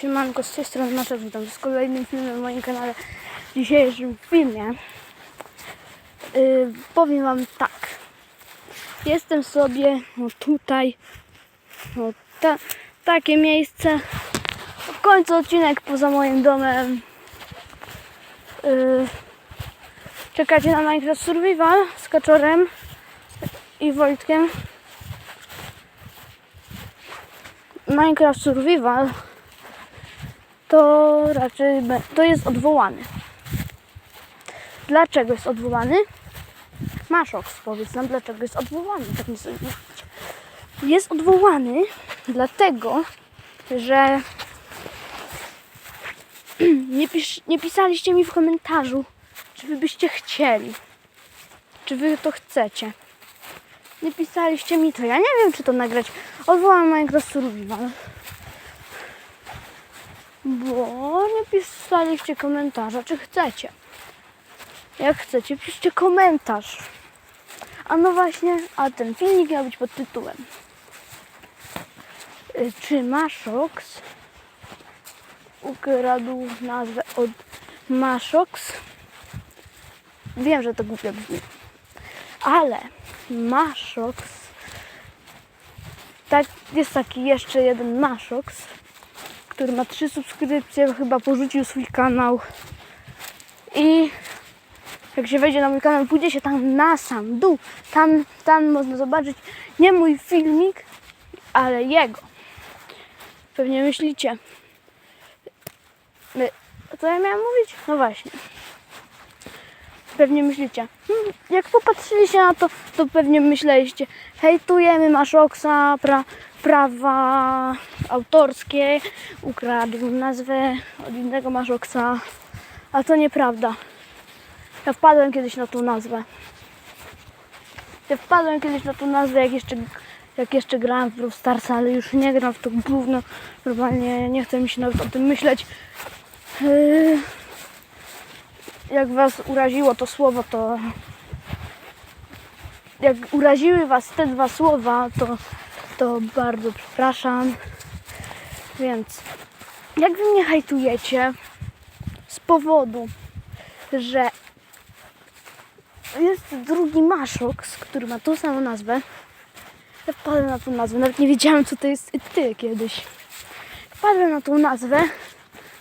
Siemanko, z tej strony Maczek, witam z kolejnym filmem w moim kanale. W dzisiejszym filmie yy, powiem Wam tak. Jestem sobie no, tutaj, no, ta, takie miejsce. W końcu odcinek poza moim domem. Yy, czekacie na Minecraft Survival z Kaczorem i Wojtkiem. Minecraft Survival to raczej to jest odwołany. Dlaczego jest odwołany? Maszoks, powiedz nam, dlaczego jest odwołany. Tak nie sobie. Jest odwołany dlatego, że nie, pisz, nie pisaliście mi w komentarzu, czy wy byście chcieli. Czy wy to chcecie. Nie pisaliście mi to. Ja nie wiem, czy to nagrać. Odwołam Minecraft Survival. Bo nie pisaliście komentarza, czy chcecie. Jak chcecie, piszcie komentarz. A no właśnie, a ten filmik miał być pod tytułem. Y, Czy Maszox ukradł nazwę od Maszox? Wiem, że to głupio brzmi. Ale Maszox tak, jest taki jeszcze jeden Maszox, który ma trzy subskrypcje, chyba porzucił swój kanał. I jak się wejdzie na mój kanał, pójdzie się tam na sam dół, tam, tam można zobaczyć nie mój filmik, ale jego. Pewnie myślicie. My- Co ja miałam mówić? No właśnie. Pewnie myślicie, hmm, jak popatrzyliście na to, to pewnie myśleliście, hejtujemy Maszoksa, pra, prawa autorskie, ukradł nazwę od innego Maszoksa, a to nieprawda. Ja wpadłem kiedyś na tą nazwę. Ja wpadłem kiedyś na tą nazwę, jak jeszcze, jak jeszcze grałem w Brawl Starsa, ale już nie gram w to gówno. Normalnie nie chce mi się nawet o tym myśleć. Yy, jak was uraziło to słowo, to jak uraziły was te dwa słowa, to, to bardzo przepraszam. Więc jak wy mnie hajtujecie z powodu, że jest drugi Maszoks, który ma tą samą nazwę. Ja wpadłem na tą nazwę, nawet nie wiedziałem co to jest ty kiedyś. Wpadłem na tą nazwę.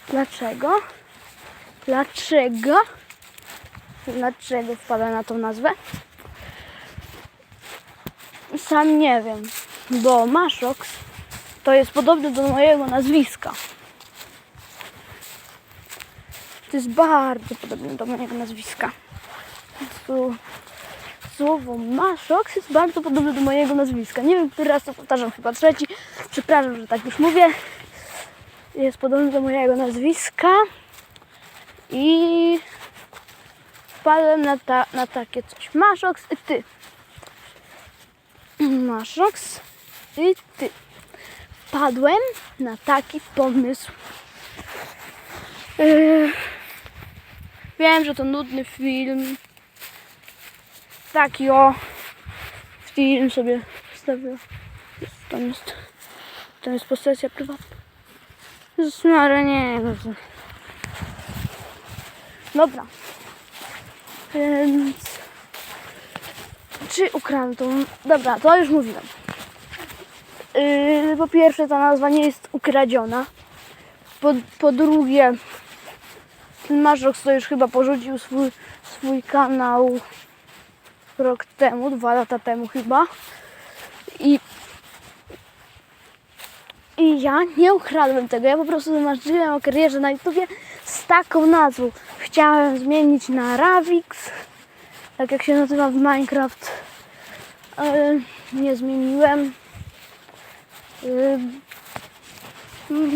Dlaczego? Dlaczego? Dlaczego wpadłem na tą nazwę? Sam nie wiem, bo Maszoks to jest podobny do mojego nazwiska. To jest bardzo podobne do mojego nazwiska. Tu Słowo Maszoks jest bardzo podobne do mojego nazwiska. Nie wiem, który raz to powtarzam, chyba trzeci. Przepraszam, że tak już mówię. Jest podobny do mojego nazwiska. I wpadłem na, ta, na takie coś. Maszoks i ty. Maszoks i ty. Wpadłem na taki pomysł. Yy, wiem, że to nudny film. Taki o film sobie wstawię. Tam jest, tam jest posesja prywatna. Jezus Maria, nie. to- Dobra. Więc... Czy ukradł tą... Dobra, to już mówiłem. Yy, po pierwsze, ta nazwa nie jest ukradziona. Po, po drugie, ten Mażok to już chyba porzucił swój, swój kanał rok temu, dwa lata temu chyba. I, I ja nie ukradłem tego. Ja po prostu wymarzyłem o karierze na YouTubie z taką nazwą. Chciałem zmienić na Ravix, tak jak się nazywa w Minecraft. Ale nie zmieniłem.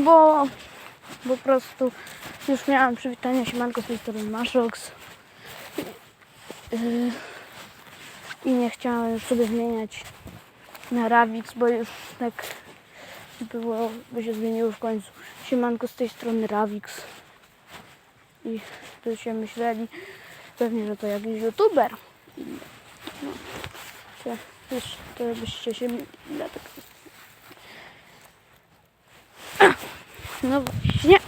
Bo po prostu już miałam przywitanie siemanko z tej strony Maszox. Yy, i nie chciałem już sobie zmieniać na Ravix, bo już tak było, by się zmieniło w końcu. Siemanko z tej strony Ravix. I tu się myśleli pewnie, że to jakiś youtuber. No, się, już to byście się dlatego. No właśnie.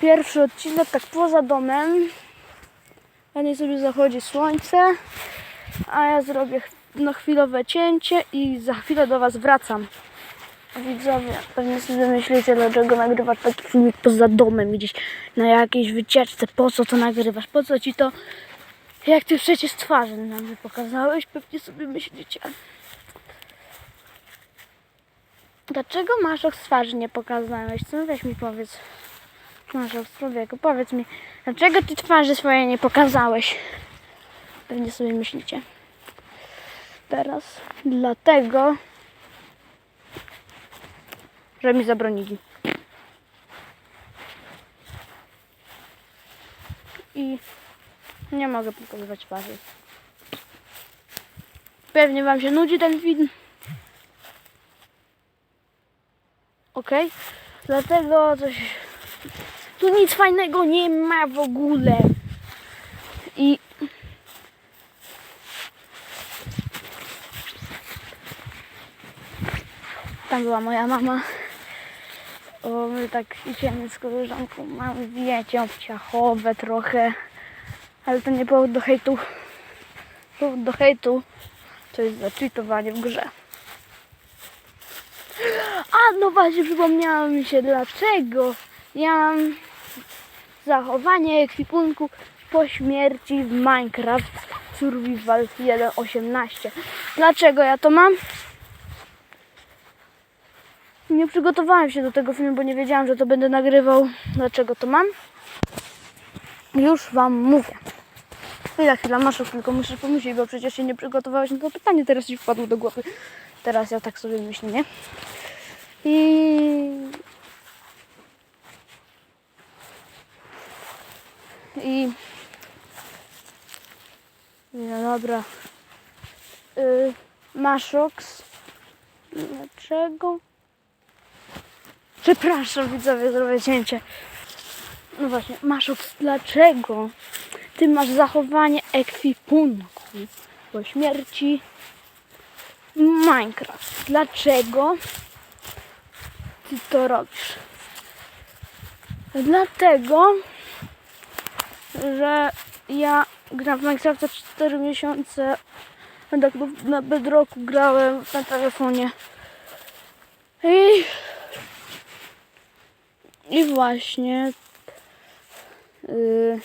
Pierwszy odcinek tak poza domem. A nie sobie zachodzi słońce. A ja zrobię no, chwilowe cięcie i za chwilę do Was wracam. Widzowie, pewnie sobie myślicie, dlaczego nagrywasz taki filmik poza domem, gdzieś na jakiejś wycieczce. Po co to nagrywasz? Po co ci to? Jak ty przecież twarzy nam nie pokazałeś, pewnie sobie myślicie. Dlaczego maszok z twarzy nie pokazałeś? Co weź mi powiedz. Maszok z człowieku, powiedz mi, dlaczego ty twarzy swojej nie pokazałeś? Pewnie sobie myślicie. Teraz dlatego, że mi zabronili. I nie mogę pokazywać twarzy. Pewnie Wam się nudzi ten film. Ok? Dlatego coś. Tu nic fajnego nie ma w ogóle. I. Tam była moja mama. O, my tak idziemy z koleżanką, mamy wiecie, obciachowe trochę. Ale to nie powód do hejtu. Powód do hejtu to jest zaczytowanie w grze. A no właśnie, przypomniało mi się dlaczego. Ja mam zachowanie ekwipunku po śmierci w Minecraft Survival 1.18. Dlaczego ja to mam? Nie przygotowałem się do tego filmu, bo nie wiedziałam, że to będę nagrywał. Dlaczego to mam? Już Wam mówię. Chwila, chwila, masz tylko muszę pomyśleć, bo przecież się nie przygotowałeś na to pytanie, teraz ci wpadło do głowy. Teraz ja tak sobie myślę, nie? I... I... No dobra. Y, Maszoks. Dlaczego? Przepraszam, widzowie, zrobię cięcie. No właśnie, Maszoks, dlaczego ty masz zachowanie ekwipunku po śmierci Minecraft? Dlaczego ty to robisz? Dlatego, że ja gram w Minecrafta 4 miesiące, tak na Bedrocku grałem na telefonie. I, i właśnie yy,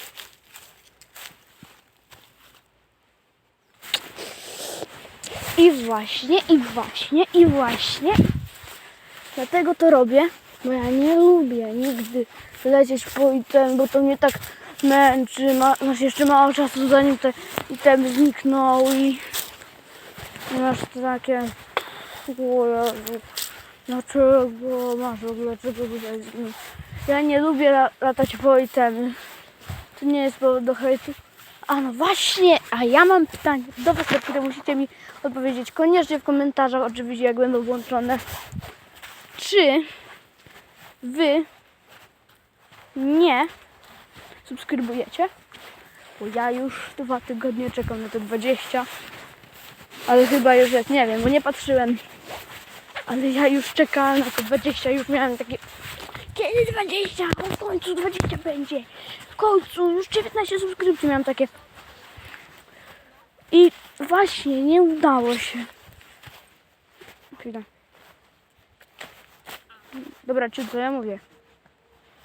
I właśnie, i właśnie, i właśnie. Dlatego to robię, bo ja nie lubię nigdy lecieć po item, bo to mnie tak męczy. Ma, masz jeszcze mało czasu zanim te itemy znikną i masz takie o Jezu, dlaczego masz w ogóle zniknął? Ja nie lubię la, latać po itemy. To nie jest powód do hejtu. A no właśnie, a ja mam pytanie do Was, które musicie mi odpowiedzieć koniecznie w komentarzach, oczywiście jak będą włączone. Czy Wy nie subskrybujecie? Bo ja już dwa tygodnie czekam na te 20. Ale chyba już jest, nie wiem, bo nie patrzyłem. Ale ja już czekałem na te 20, już miałem takie kiedy 20? O, w końcu 20 będzie. W końcu już 19 subskrypcji miałam takie. I właśnie nie udało się. Chwila. Dobra, czy co ja mówię?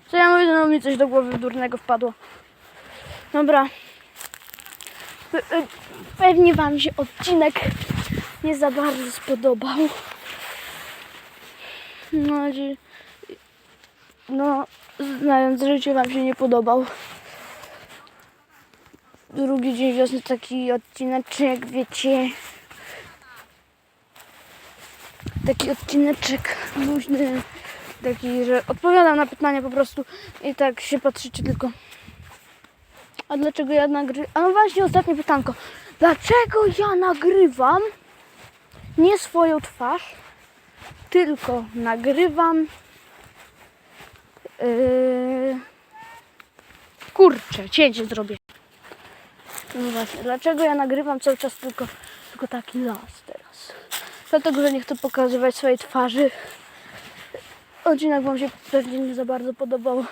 Co ja mówię, no mi coś do głowy durnego wpadło. Dobra. Pe- pe- Pewnie Wam się odcinek nie za bardzo spodobał. No, no, znając życie Wam się nie podobał. Drugi dzień wiosny taki odcineczek, wiecie. Taki odcineczek luźny, taki, że odpowiadam na pytania po prostu i tak się patrzycie tylko. A dlaczego ja nagrywam? A no właśnie ostatnie pytanko. Dlaczego ja nagrywam nie swoją twarz, tylko nagrywam Yy... Kurczę, cięcie zrobię. No właśnie, dlaczego ja nagrywam cały czas tylko, tylko taki las? Dlatego, że nie chcę pokazywać swojej twarzy. odcinek Wam się pewnie nie za bardzo podobał.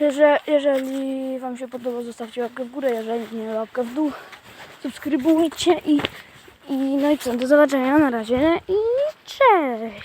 Jeżeli, jeżeli Wam się podobał, zostawcie łapkę w górę, jeżeli nie, łapkę w dół. Subskrybujcie i, i no i co, do zobaczenia na razie i cześć!